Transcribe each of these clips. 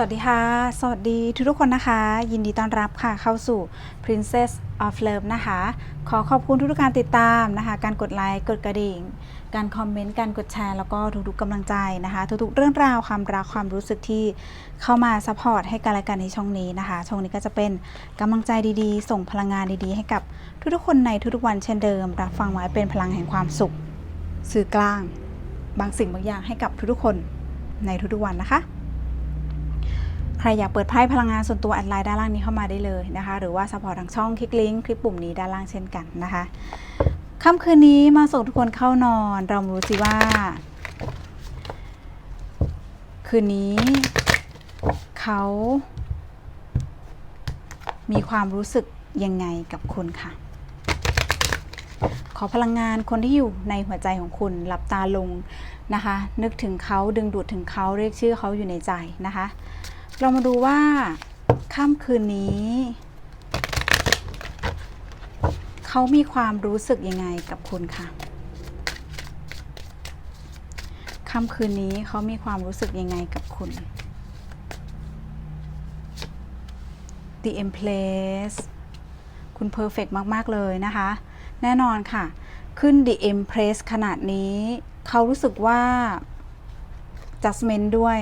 สวัสดีค่ะ สวัสดีทุกทุกคนนะคะ ยินดีต้อนรับค่ะเข้าสู่ Princess of Love นะคะ ขอขอบคุณทุกๆการติดตามนะคะ การกดไลค์กดกระดิ่ง การคอมเมนต์ การกดแชร์ แล้วก็ทุกๆกำลังใจนะคะ ทุกๆเรื่องราวความรักความรู้สึกที่เข้ามาซัพพอร์ตให้กันและกันในช่องนี้นะคะ ช่องนี้ก็จะเป็นกำลังใจดีๆ ส่งพลังงานดีๆ ให้กับทุกๆคนในทุกๆวันเช่นเดิม รับฟังไว้เป็นพลังแห่งความสุข สื่อกลาง บางสิ่งบางอย่างให้กับทุกๆคนในทุกๆวันนะคะ ใครอยากเปิดไพ่พลังงานส่วนตัวแอดไลน์ด้านล่างนี้เข้ามาได้เลยนะคะ หรือว่าสปอร์ตทางช่องคลิกลิงก์คลิปปุ่มนี้ด้านล่างเช่นกันนะคะค่ำคืนนี้มาส่งทุกคนเข้านอน เรารู้สิว่า คืนนี้เขามีความรู้สึกยังไงกับคุณค่ะ ขอพลังงานคนที่อยู่ในหัวใจของคุณหลับตาลงนะคะ นึกถึงเขาดึงดูดถึงเขาเรียกชื่อเขาอยู่ในใจนะคะ เรามาดูว่าค่ำคืนนี้ เขามีความรู้สึกยังไงกับคุณค่ะค่ำคืนนี้เขามีความรู้สึกยังไงกับคุณ The Empress คุณเพอร์เฟกมาก ๆ เลยนะคะ แน่นอนค่ะ ขึ้น The Empress ขนาดนี้ เขารู้สึกว่า judgment ด้วย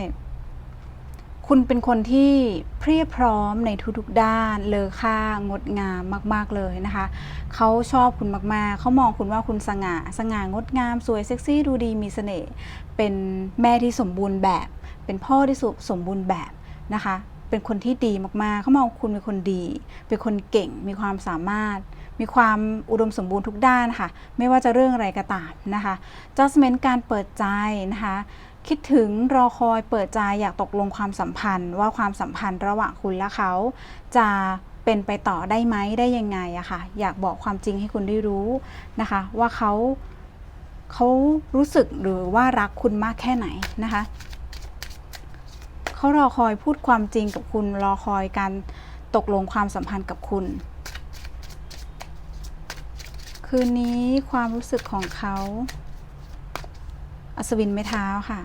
คุณเป็นคนที่เพรียบพร้อมในทุกๆด้าน เลอค่างดงามมากๆเลยนะคะ เขาชอบคุณมากๆ เขามองคุณว่าคุณสง่า สง่างดงาม สวยเซ็กซี่ดูดีมีเสน่ห์ เป็นแม่ที่สมบูรณ์แบบ เป็นพ่อที่สสมบูรณ์แบบนะคะ เป็นคนที่ดีมากๆ เขามองคุณเป็นคนดี เป็นคนเก่ง มีความสามารถ มีความอุดมสมบูรณ์ทุกด้านค่ะ ไม่ว่าจะเรื่องอะไรก็ตามนะคะ judgment การเปิดใจนะคะ คิดถึงรอคอยเปิดใจอยากตกลงความสัมพันธ์ ว่าความสัมพันธ์ระหว่างคุณและเขา จะเป็นไปต่อได้ไหมได้ยังไงอะค่ะ อยากบอกความจริงให้คุณได้รู้นะคะ ว่าเขาเขารู้สึกหรือว่ารักคุณมากแค่ไหนนะคะเขารอคอยพูดความจริงกับคุณรอคอยการตกลงความสัมพันธ์กับคุณ คืนนี้ความรู้สึกของเขาอัศวินไม้เท้าค่ะ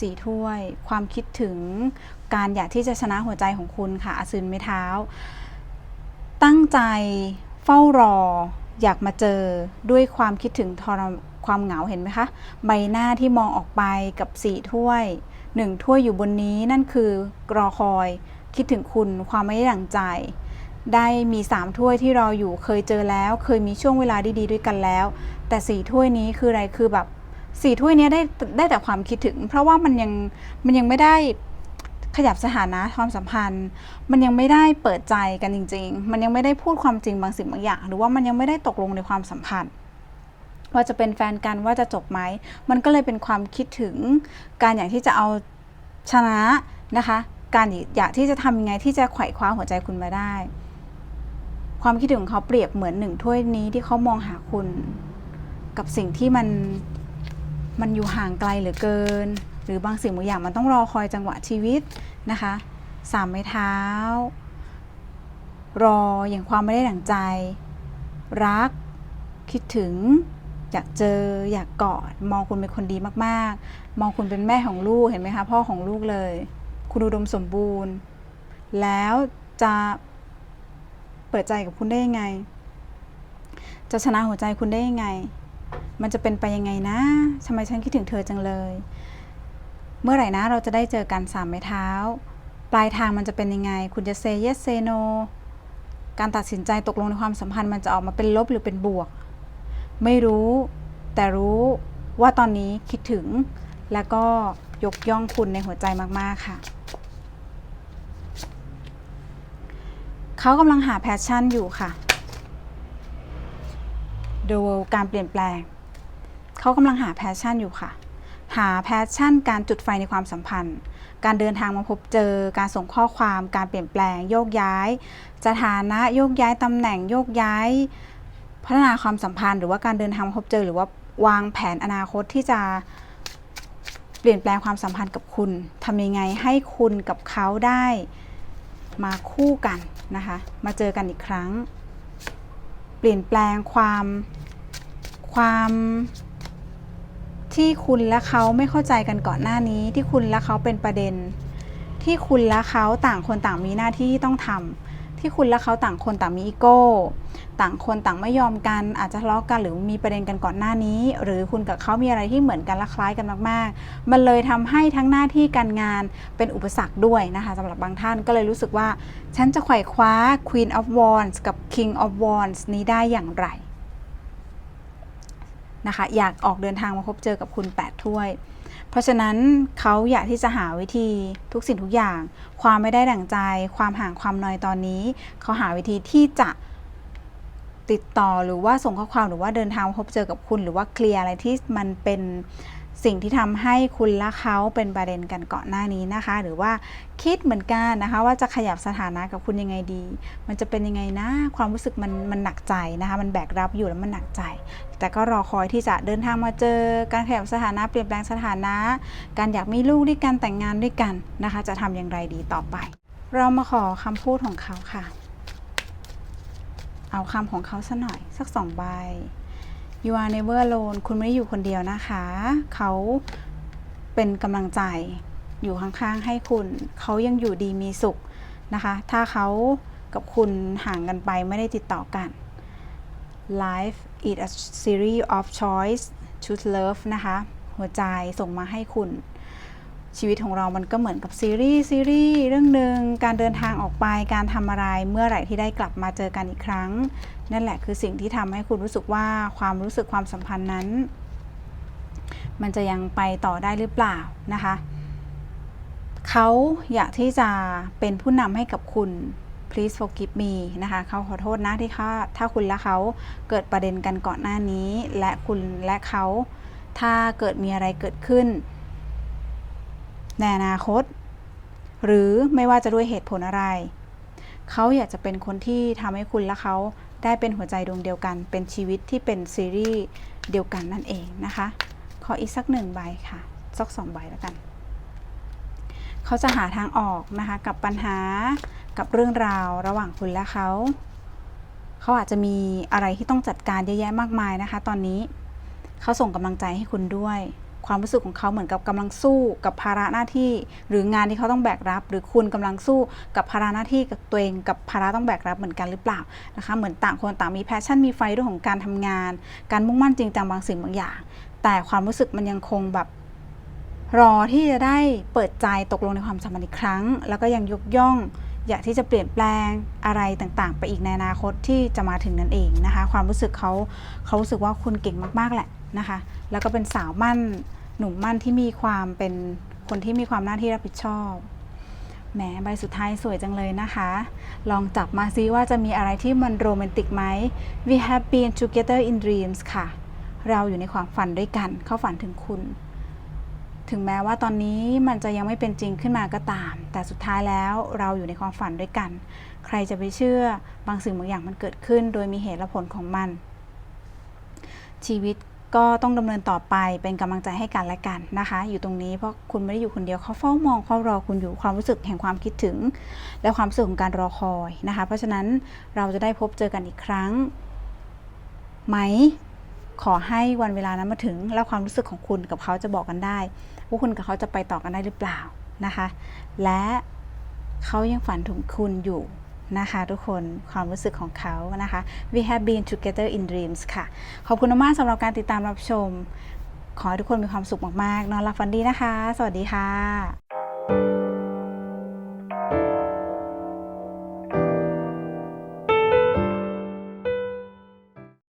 สีถ้วย ความคิดถึงการอยากที่จะชนะหัวใจของคุณค่ะอัศวินไม้เท้า ตั้งใจเฝ้ารอ อยากมาเจอด้วยความคิดถึงทรความเหงาเห็นไหมคะ ใบหน้าที่มองออกไปกับสี่ถ้วยหนึ่งถ้วยอยู่บนนี้นั่นคือรอคอย คิดถึงคุณความไม่ได้ดั่งใจ ได้มีสามถ้วยที่รออยู่เคยเจอแล้ว เคยมีช่วงเวลาดีๆด้วยกันแล้ว แต่สี่ถ้วยนี้คืออะไรคือแบบ สี่ถ้วยเนี้ยได้ได้แต่ความคิดถึง เพราะว่ามันยังมันยังไม่ได้ขยับสถานะความสัมพันธ์ มันยังไม่ได้เปิดใจกันจริง ๆ มันยังไม่ได้พูดความจริงบางสิ่งบางอย่าง หรือว่ามันยังไม่ได้ตกลงในความสัมพันธ์ ว่าจะเป็นแฟนกันว่าจะจบไหมมันก็เลยเป็นความคิดถึงการอย่ากที่จะเอาชนะนะคะ การอยากที่จะทำยังไงที่จะไขว่คว้าหัวใจคุณมาได้ ความคิดถึงของเขาเปรียบเหมือนหนึ่งถ้วยนี้ที่เขามองหาคุณ กับสิ่งที่มัน มันอยู่ห่างไกลเหลือเกิน หรือบางสิ่งบางอย่างมันต้องรอคอยจังหวะชีวิตนะคะสามไม้เท้า รออย่างความไม่ได้ดั่งใจ รัก คิดถึง อยากเจออยากกอด มองคุณเป็นคนดีมากๆ มองคุณเป็นแม่ของลูกเห็นไหมคะพ่อของลูกเลย คุณอุดมสมบูรณ์ แล้วจะเปิดใจกับคุณได้ยังไง จะชนะหัวใจคุณได้ยังไง มันจะเป็นไปยังไงนะทำไมฉันคิดถึงเธอจังเลย เมื่อไหร่นะเราจะได้เจอกันสามไม้เท้า ปลายทางมันจะเป็นยังไง คุณจะ say yes say no การตัดสินใจตกลงในความสัมพันธ์มันจะออกมาเป็นลบหรือเป็นบวก ไม่รู้ แต่รู้ว่าตอนนี้คิดถึง แล้วก็ยกย่องคุณในหัวใจมาก ๆ ค่ะ เขากำลังหาแพชชั่นอยู่ค่ะดูการเปลี่ยนแปลง เขากำลังหาแพชชั่นอยู่ค่ะ หาแพชชั่น การจุดไฟในความสัมพันธ์ การเดินทางมาพบเจอ การส่งข้อความ การเปลี่ยนแปลง โยกย้าย สถานะโยกย้ายตำแหน่งโยกย้าย พัฒนาความสัมพันธ์ หรือว่าการเดินทางมาพบเจอ หรือว่าวางแผนอนาคตที่จะเปลี่ยนแปลงความสัมพันธ์กับคุณทำยังไงให้คุณกับเขาได้มาคู่กันนะคะ มาเจอกันอีกครั้ง เปลี่ยนแปลงความความ ที่คุณและเขาไม่เข้าใจกันก่อนหน้านี้ ที่คุณและเขาเป็นประเด็น ที่คุณและเขาต่างคนต่างมีหน้าที่ที่ต้องทำที่คุณและเขาต่างคนต่างมีอีโก้ ต่างคนต่างไม่ยอมกัน อาจจะทะเลาะกันหรือมีประเด็นกันก่อนหน้านี้ หรือคุณกับเขามีอะไรที่เหมือนกันและคล้ายกันมาก ๆ มันเลยทำให้ทั้งหน้าที่การงานเป็นอุปสรรคด้วยนะคะสำหรับบางท่านก็เลยรู้สึกว่า ฉันจะไขว่คว้า Queen of Wands กับ King of Wands นี้ได้อย่างไร นะคะ อยากออกเดินทางมาพบเจอกับคุณ8ถ้วย เพราะฉะนั้นเขาอยากที่จะหาวิธีทุกสิ่งทุกอย่าง ความไม่ได้ดั่งใจ ความห่างความนอยตอนนี้ เขาหาวิธีที่จะติดต่อหรือว่าส่งข้อความหรือว่าเดินทางมาพบเจอกับคุณ หรือว่าเคลียร์อะไรที่มันเป็น สิ่งที่ทำให้คุณและเขาเป็นประเด็นกันก่อนหน้านี้นะคะ หรือว่าคิดเหมือนกันนะคะ ว่าจะขยับสถานะกับคุณยังไงดี มันจะเป็นยังไงนะความรู้สึกมันมันหนักใจนะคะ มันแบกรับอยู่แล้วมันหนักใจ แต่ก็รอคอยที่จะเดินทางมาเจอ การขยับสถานะเปลี่ยนแปลงสถานะ การอยากมีลูกด้วยกันแต่งงานด้วยกันนะคะ จะทำอย่างไรดีต่อไป เรามาขอคำพูดของเขาค่ะ เอาคำของเขาสัหน่อยสักสองใบ You are never alone คุณไม่ได้อยู่คนเดียวนะคะ เขาเป็นกำลังใจอยู่ข้างๆให้คุณ เขายังอยู่ดีมีสุขนะคะ ถ้าเขากับคุณห่างกันไปไม่ได้ติดต่อกัน Life is a series of choice choose love นะคะ หัวใจส่งมาให้คุณ ชีวิตของเรามันก็เหมือนกับซีรีส์ซีรีส์เรื่องหนึ่งการเดินทางออกไปการทำอะไรเมื่อไหร่ที่ได้กลับมาเจอกันอีกครั้ง นั่นแหละคือสิ่งที่ทำให้คุณรู้สึกว่าความรู้สึกความสัมพันธ์นั้น มันจะยังไปต่อได้หรือเปล่านะคะเขาอยากที่จะเป็นผู้นำให้กับคุณ please forgive me นะคะเขาขอโทษนะที่เขาถ้าคุณและเขาเกิดประเด็นกันก่อนหน้านี้ และคุณและเขาถ้าเกิดมีอะไรเกิดขึ้น ในอนาคต หรือไม่ว่าจะด้วยเหตุผลอะไร เขาอยากจะเป็นคนที่ทำให้คุณและเขาได้เป็นหัวใจดวงเดียวกัน เป็นชีวิตที่เป็นซีรีส์เดียวกันนั่นเองนะคะ ขออีกสักหนึ่งใบค่ะ สักสองใบแล้วกัน เขาจะหาทางออกนะคะกับปัญหากับเรื่องราวระหว่างคุณและเขา เขาอาจจะมีอะไรที่ต้องจัดการเยอะแยะมากมายนะคะ ตอนนี้ เขาส่งกำลังใจให้คุณด้วย ความรู้สึกของเขาเหมือนกับกำลังสู้กับภาระหน้าที่ หรืองานที่เขาต้องแบกรับ หรือคุณกำลังสู้กับภาระหน้าที่กับตัวเองกับภาระต้องแบกรับเหมือนกันหรือเปล่านะคะเหมือนต่างคนต่างมีแพชชั่นมีไฟเรื่องของการทำงาน การมุ่งมั่นจริงจังบางสิ่งบางอย่าง แต่ความรู้สึกมันยังคงแบบรอที่จะได้เปิดใจตกลงในความสัมพันธ์อีกครั้ง แล้วก็ยังยกย่องอยากที่จะเปลี่ยนแปลงอะไรต่างๆ ไปอีกในอนาคตที่จะมาถึงนั่นเองนะคะ ความรู้สึกเขาเขารู้สึกว่าคุณเก่งมากๆแหละ นะคะ แล้วก็เป็นสาวมั่นหนุ่มมั่นที่มีความเป็นคนที่มีความหน้าที่รับผิดชอบแหมใบสุดท้ายสวยจังเลยนะคะ ลองจับมาซิว่าจะมีอะไรที่มันโรแมนติกไหม We have been together in dreams ค่ะ เราอยู่ในความฝันด้วยกัน เขาฝันถึงคุณ ถึงแม้ว่าตอนนี้มันจะยังไม่เป็นจริงขึ้นมาก็ตาม แต่สุดท้ายแล้วเราอยู่ในความฝันด้วยกัน ใครจะไปเชื่อบางสิ่งบางอย่างมันเกิดขึ้น โดยมีเหตุและผลของมัน ชีวิต ก็ต้องดำเนินต่อไปเป็นกำลังใจให้กันและกันนะคะ อยู่ตรงนี้เพราะคุณไม่ได้อยู่คนเดียวเขาเฝ้ามองเฝ้ารอคุณอยู่ความรู้สึกแห่งความคิดถึง และความรู้สึกของการรอคอยนะคะ เพราะฉะนั้นเราจะได้พบเจอกันอีกครั้งไหมขอให้วันเวลานั้นมาถึง แล้วความรู้สึกของคุณกับเขาจะบอกกันได้ว่าคุณกับเขาจะไปต่อกันได้หรือเปล่านะคะ และเขายังฝันถึงคุณอยู่ นะคะทุกคนความรู้สึกของเขานะคะ we have been together in dreams ค่ะ ขอบคุณมากสำหรับการติดตามรับชม ขอให้ทุกคนมีความสุขมากๆ นอนหลับฝันดีนะคะ สวัสดีค่ะ